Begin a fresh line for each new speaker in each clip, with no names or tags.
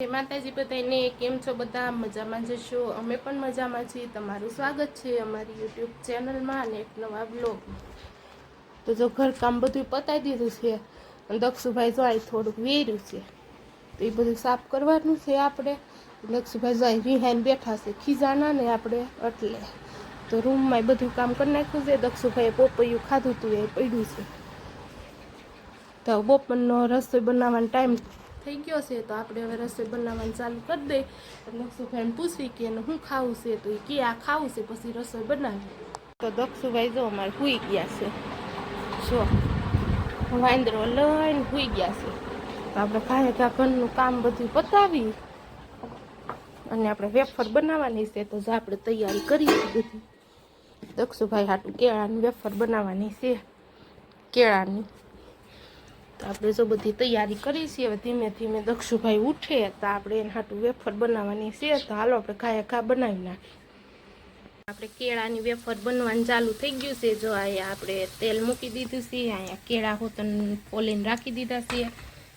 માતાજી બધાને કેમ છો? બધા મજામાં જશો અમે પણ મજામાં છીએ. તમારું સ્વાગત છે અમારી યુટ્યુબ ચેનલમાં અને એક નવા બ્લોગ તો જો ઘરકામ બધું પતાવી દીધું છે દક્ષુભાઈ જો અહીં થોડુંક વેર્યું છે. તો એ બધું સાફ કરવાનું છે આપણે. દક્ષુભાઈ જો અહીં વિહાઈને બેઠા છે ખીજાના ને આપણે એટલે. તો રૂમમાં બધું કામ કરી નાખ્યું છે. દક્ષુભાઈએ પોપૈયું ખાધું હતું એ પડ્યું છે. તો બપોરનો રસોઈ બનાવવાનો ટાઈમ થઈ ગયો છે, તો આપણે હવે રસોઈ બનાવવાનું ચાલુ કરી દઈએ દક્ષુભાઈને પૂછવી કે એને શું ખાવું છે, તો એ કે આ ખાવું છે, પછી રસોઈ બનાવી તો દક્ષુભાઈ જો અમારે સૂઈ ગયા છે. જો, વાંદરો લઈને સૂઈ ગયા છે. તો આપણે કાંઈ કાં ઘરનું કામ બધું પતાવી અને આપણે વેફર બનાવવાની છે, તો આપણે તૈયારી કરીએ બધી. દક્ષુભાઈ હાટું કેળાની વેફર બનાવવાની છે, કેળાની. તો આપણે જો બધી તૈયારી કરી છે હવે ધીમે ધીમે દક્ષુભાઈ ઉઠે તો આપણે એને હાટું વેફર બનાવવાની છે, તો હાલો આપણે ખાયા ખા બનાવી નાખીએ. આપણે કેળાની વેફર બનવાનું ચાલુ થઈ ગયું છે, જો અહીંયા આપણે તેલ મૂકી દીધું છે, અહીંયા કેળા હોતન પોલીને રાખી દીધા છે,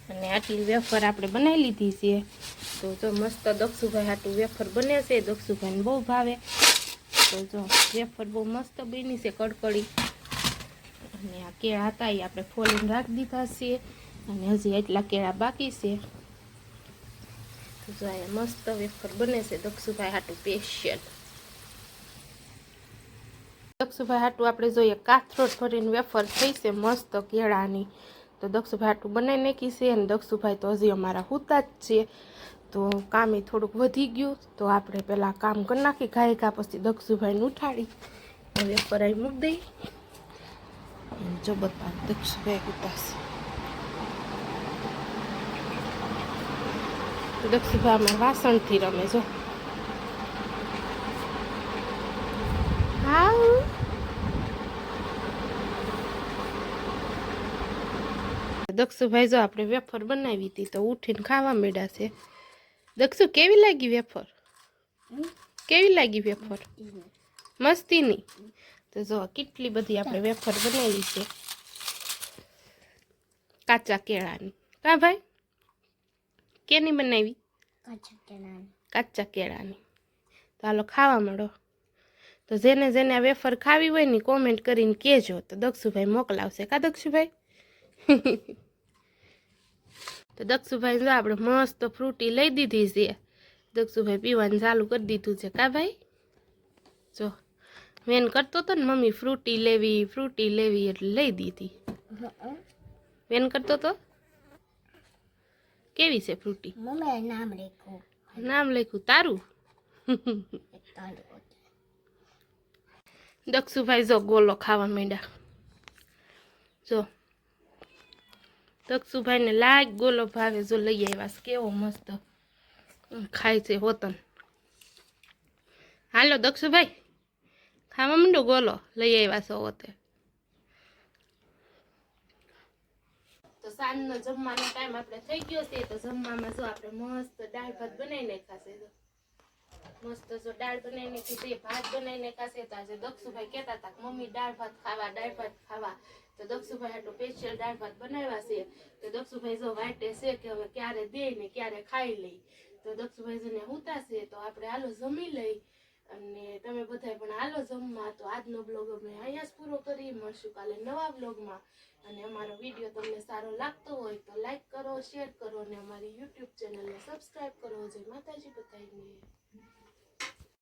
અને આટલી વેફર આપણે બનાવી લીધી છે. તો જો મસ્ત દક્ષુભાઈ હાટું વેફર બને છે, દક્ષુભાઈને બહુ ભાવે. તો જો વેફર બહુ મસ્ત બની છે, કડકડી. અને આ કેળા હતા એ આપણે ફોલીને રાખી દીધા છે અને હજી એટલા કેળા બાકી છે. મસ્ત વેફર બને છે દક્ષુભાઈ હાટું સ્પેશિયલ દક્ષુભાઈ હાટું આપણે જોઈએ કાથરોટ ભરીને વેફર થઈ છે મસ્ત કેળાની. તો દક્ષુભાઈ હાટું બનાવી નાખી છે અને દક્ષુભાઈ તો હજી અમારા હુતા જ છે. તો કામ એ થોડુંક વધી ગયું. તો આપણે પહેલાં કામ કરી નાખી ગાયકા પછી દક્ષુભાઈને ઉઠાડી. વેફર અહીં મૂકી દઈ. જો બતાવ દક્ષુભાઈ ઉતારશે દક્ષુભાઈ અમારે વાસણથી રમે જો હાઉ દક્ષુભાઈ જો આપણે વેફર બનાવી હતી તો ઉઠીને ખાવા માંડ્યા છે. દક્ષુ કેવી લાગી વેફર? કેવી લાગી વેફર? મસ્તીની? તો જો કેટલી બધી આપણે વેફર બનાવી છે. કાચા કેળાની. કા ભાઈ? કેની બનાવી? કાચા કેળાની. તો હાલો ખાવા મળો. તો જેને જેને આ વેફર ખાવી હોય ને કોમેન્ટ કરીને કહેજો. તો દક્ષુભાઈ મોકલાવશે. કા દક્ષુભાઈ? તો દક્ષુભાઈ જો આપણે મસ્ત ફ્રૂટી લઈ દીધી છે. દક્ષુભાઈ પીવાનું ચાલુ કરી દીધું છે. કા ભાઈ? જો. વેન કરતો હતો ને મમ્મી ફ્રૂટી લેવી ફ્રૂટી લેવી એટલે લઈ દીધી. વેન કરતો તો કેવી છે ફ્રૂટી?
નામ લખ્યું.
નામ લખ્યું તારું? દક્ષુભાઈ જો ગોલો ખાવા માંડ્યા. જો દક્ષુભાઈને લાગ ગોલો ભાવે જો લઈ આવ્યા કેવો મસ્ત ખાય છે હોતન. હાલો દક્ષુભાઈ. ખાવા માંડો બોલો લઈ આવ્યા છો હોતે તો સાંજનો જમવાનો ટાઈમ આપણે થઈ ગયો છે, તો જમવામાં જો આપણે મસ્ત દાળ ભાત બનાવીને ખાશે મસ્ત જો દાળ બનાવીને કીધી ભાત બનાવીને ખાશે તો આજે દક્ષુભાઈ કહેતા હતા મમ્મી, દાળ ભાત ખાવા, દાળ ભાત ખાવા. તો દક્ષુભાઈ હાટું સ્પેશિયલ દાળ ભાત બનાવ્યા છે. તો દક્ષુભાઈ જો વાટે છે કે હવે ક્યારે દે ને ક્યારે ખાઈ લઈ તો દક્ષુભાઈ જેને છે તો આપણે હાલો જમી લઈ. જમવા તો આજનો બ્લોગ અમે અહીંયા જ પૂરો કરી મળશું કાલે નવા બ્લોગમાં અને અમારો વીડિયો તમને સારો લાગતો હોય તો લાઈક કરો શેર કરો અને અમારી યુટ્યુબ ચેનલને સબસ્ક્રાઈબ કરો. જય માતાજી બધાને